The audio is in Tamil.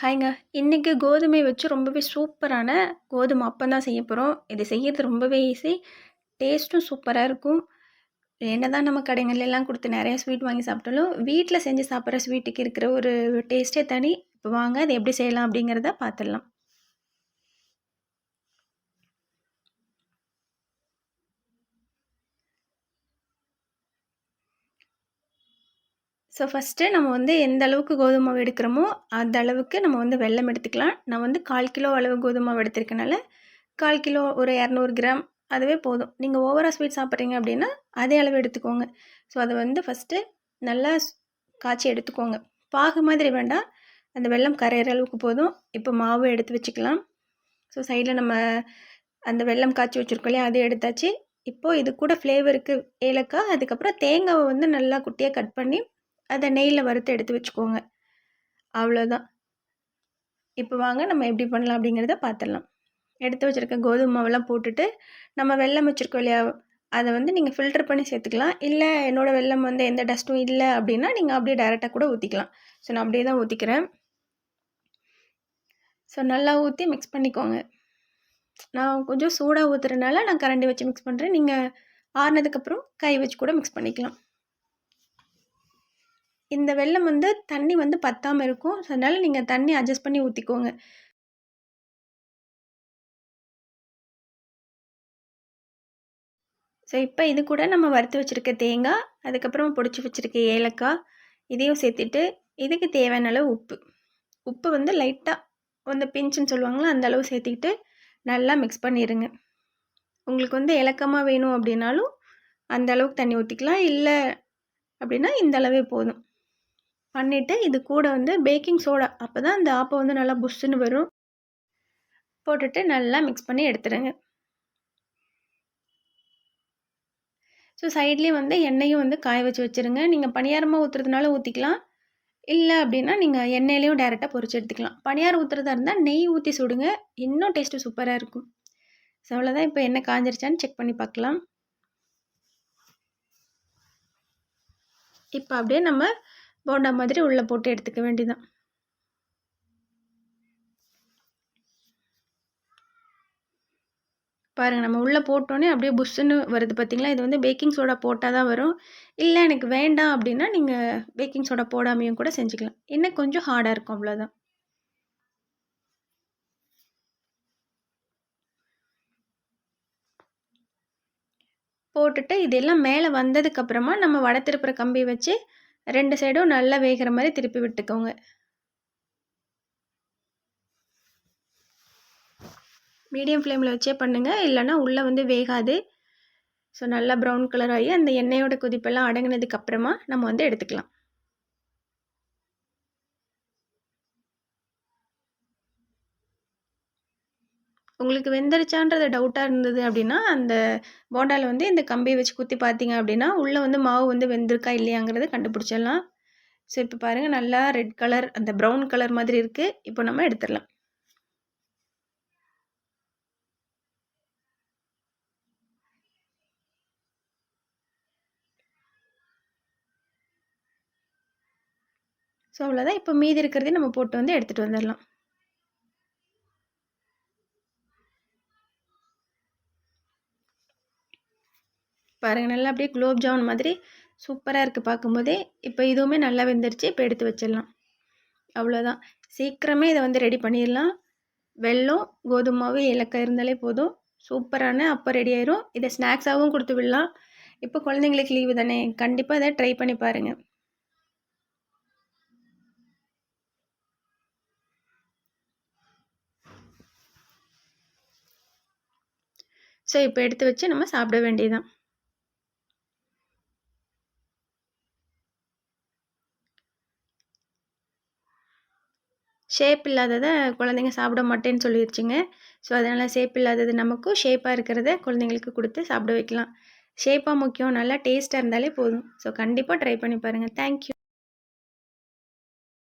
ஹாய்ங்க. இன்றைக்கி கோதுமை வச்சு ரொம்பவே சூப்பரான கோதுமை அப்பம் தான் செய்ய போகிறோம் இது செய்கிறது ரொம்பவே ஈஸி டேஸ்ட்டும் சூப்பராக இருக்கும். என்ன தான் நம்ம கடைகள்லாம் கொடுத்து நிறைய ஸ்வீட் வாங்கி சாப்பிட்டாலும் வீட்டில் செஞ்சு சாப்பிட்ற ஸ்வீட்டுக்கு இருக்கிற ஒரு டேஸ்ட்டே தனி. இப்போ வாங்க அது எப்படி செய்யலாம் அப்படிங்கிறத பார்த்துடலாம். ஸோ ஃபஸ்ட்டு நம்ம வந்து எந்த அளவுக்கு கோதுமை மாவு எடுக்கிறோமோ அந்த அளவுக்கு நம்ம வந்து வெல்லம் எடுத்துக்கலாம். நான் வந்து கால் கிலோ அளவு கோதுமை மாவு எடுத்திருக்கனால கால் கிலோ ஒரு இரநூறு கிராம் அதுவே போதும். நீங்கள் ஓவராக ஸ்வீட் சாப்பிட்றீங்க அப்படின்னா அதே அளவு எடுத்துக்கோங்க. ஸோ அதை வந்து ஃபஸ்ட்டு நல்லா காய்ச்சி எடுத்துக்கோங்க. பாகு மாதிரி வேண்டாம். அந்த வெள்ளம் கரையிற அளவுக்கு போதும். இப்போ மாவு எடுத்து வச்சுக்கலாம். ஸோ சைடில் நம்ம அந்த வெள்ளம் காய்ச்சி வச்சுருக்கோம் இல்லையா? அதை எடுத்தாச்சு. இப்போது இது கூட ஃப்ளேவருக்கு ஏலக்காய் அதுக்கப்புறம் தேங்காவை வந்து நல்லா குட்டியாக கட் பண்ணி அதை நெய்யில் வறுத்து எடுத்து வச்சுக்கோங்க. அவ்வளோதான் இப்போ வாங்க நம்ம எப்படி பண்ணலாம் அப்படிங்கிறத பார்த்துடலாம் எடுத்து வச்சுருக்க கோதுமை மாவெல்லாம் போட்டுட்டு நம்ம வெள்ளம் வச்சுருக்கோம் இல்லையா? அதை வந்து நீங்கள் ஃபில்டர் பண்ணி சேர்த்துக்கலாம். இல்லை என்னோடய வெள்ளம் வந்து எந்த டஸ்ட்டும் இல்லை அப்படின்னா நீங்கள் அப்படியே டைரெக்டாக கூட ஊற்றிக்கலாம் ஸோ நான் அப்படியே தான் ஊற்றிக்கிறேன் ஸோ நல்லா ஊற்றி மிக்ஸ் பண்ணிக்கோங்க. நான் கொஞ்சம் சூடாக ஊற்றுறதுனால நான் கரண்டி வச்சு மிக்ஸ் பண்ணுறேன் நீங்கள் ஆறுனதுக்கப்புறம் கை வச்சு கூட மிக்ஸ் பண்ணிக்கலாம். இந்த வெள்ளம் வந்து தண்ணி வந்து பத்தாமல் இருக்கும். ஸோ அதனால் நீங்கள் தண்ணி அட்ஜஸ்ட் பண்ணி ஊற்றிக்கோங்க ஸோ இப்போ இது கூட நம்ம வறுத்து வச்சுருக்க தேங்காய் அதுக்கப்புறம் பொடிச்சு வச்சுருக்க ஏலக்காய் இதையும் சேர்த்துட்டு இதுக்கு தேவையான அளவு உப்பு. உப்பு வந்து லைட்டாக வந்து பிஞ்சுன்னு சொல்லுவாங்களா அந்த அளவு சேர்த்துக்கிட்டு நல்லா மிக்ஸ் பண்ணிடுங்க உங்களுக்கு வந்து இலக்கமாக வேணும் அப்படின்னாலும் அந்த அளவுக்கு தண்ணி ஊற்றிக்கலாம் இல்லை அப்படின்னா இந்த அளவே போதும். பண்ணிவிட்டு இது கூட வந்து பேக்கிங் சோடா அப்போ தான் அந்த ஆப்பை வந்து நல்லா புஷ்ஷுன்னு வரும். போட்டுட்டு நல்லா மிக்ஸ் பண்ணி எடுத்துடுங்க. ஸோ சைட்லேயும் வந்து எண்ணெயும் வந்து காய வச்சு வச்சுருங்க. நீங்கள் பணியாரமாக ஊற்றுறதுனால ஊற்றிக்கலாம் இல்லை அப்படின்னா நீங்கள் எண்ணெயிலையும் டேரெக்டாக பொறிச்சு எடுத்துக்கலாம். பணியாரம் ஊற்றுறதா இருந்தால் நெய் ஊற்றி சுடுங்க. இன்னும் டேஸ்ட்டு சூப்பராக இருக்கும். ஸோ அவ்வளோதான் இப்போ எண்ணெய் காஞ்சிருச்சான்னு செக் பண்ணி பார்க்கலாம். இப்போ அப்படியே நம்ம போண்டா மாதிரி உள்ளே போட்டு எடுத்துக்க வேண்டியதான் பாருங்கள் நம்ம உள்ளே போட்டோன்னே அப்படியே புஷ்ஷுன்னு வருது பார்த்திங்களா இது வந்து பேக்கிங் சோடா போட்டால் தான் வரும். இல்லை எனக்கு வேண்டாம் அப்படின்னா நீங்கள் பேக்கிங் சோடா போடாமையும் கூட செஞ்சுக்கலாம். இன்னும் கொஞ்சம் ஹார்டாக இருக்கும் அவ்வளோதான் போட்டுட்டு இதெல்லாம் மேலே வந்ததுக்கப்புறமா நம்ம வடத்திருப்புற கம்பி வச்சு ரெண்டு சைடும் நல்லா வேகிற மாதிரி திருப்பி விட்டுக்கோங்க. மீடியம் ஃப்ளேமில் வச்சே பண்ணுங்கள் இல்லைன்னா உள்ளே வந்து வேகாது. ஸோ நல்லா ப்ரௌன் கலர் ஆகி அந்த எண்ணெயோட கொதிப்பெல்லாம் அடங்கினதுக்கப்புறமா நம்ம வந்து எடுத்துக்கலாம். உங்களுக்கு வெந்துருச்சான்றது டவுட்டாக இருந்தது அப்படின்னா அந்த போண்டாவில் வந்து இந்த கம்பியை வச்சு குத்தி பார்த்தீங்க அப்படின்னா உள்ளே வந்து மாவு வந்து வெந்திருக்கா இல்லையாங்கிறத கண்டுபிடிச்சிடலாம். ஸோ இப்போ பாருங்கள் நல்லா ரெட் கலர் அந்த ப்ரௌன் கலர் மாதிரி இருக்குது இப்போ நம்ம எடுத்துடலாம். ஸோ அவ்வளோதான் இப்போ மீதி இருக்கிறதையும் நம்ம போட்டு வந்து எடுத்துகிட்டு வந்துடலாம். பாருங்கள் நல்லா அப்படியே குலோப் ஜாமுன் மாதிரி சூப்பராக இருக்குது பார்க்கும்போதே. இப்போ இதுவுமே நல்லா வெந்துருச்சு. இப்போ எடுத்து வச்சிடலாம். அவ்வளோதான் சீக்கிரமே இதை வந்து ரெடி பண்ணிடலாம். வெல்லம் கோதுமாவு ஏலக்காய் இருந்தாலே போதும். சூப்பரான அப்போ ரெடி ஆயிரும். இதை ஸ்நாக்ஸாகவும் கொடுத்து விடலாம். இப்போ குழந்தைங்களுக்கு லீவு தானே. கண்டிப்பாக இதை ட்ரை பண்ணி பாருங்கள் ஸோ இப்போ எடுத்து வச்சு நம்ம சாப்பிட வேண்டியதுதான். ஷேப் இல்லாததை குழந்தைங்க சாப்பிட மாட்டேன்னு சொல்லிடுச்சுங்க ஸோ அதனால் ஷேப் இல்லாதது நமக்கும் ஷேப்பாக இருக்கிறத குழந்தைங்களுக்கு கொடுத்து சாப்பிட வைக்கலாம். ஷேப்பாக முக்கியம் நல்லா டேஸ்ட்டாக இருந்தாலே போதும். ஸோ கண்டிப்பாக ட்ரை பண்ணி பாருங்கள் தேங்க்யூ